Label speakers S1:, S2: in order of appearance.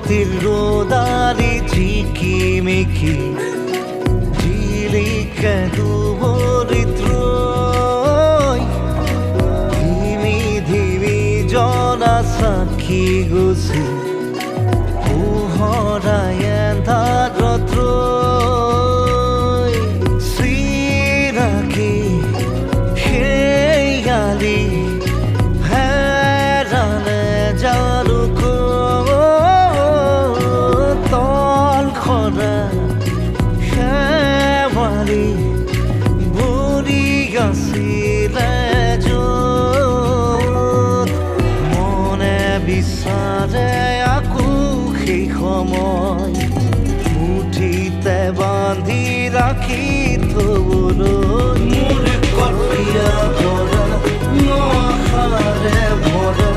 S1: ৰাতিৰ ৰ'দালি ঝিকিমিকি জিলিকে দুবৰিত ৰৈ ধিমি ধিমি জনা সাক্ষী গুচি ভরা শ্যামালি বুড়ি গাছিলা মনে বিচাৰে আকৌ সেই সময় মুঠিতে বান্ধি ৰাখি থবলৈ মোৰ কলীয়া ভৰা নখাৰে ভৰা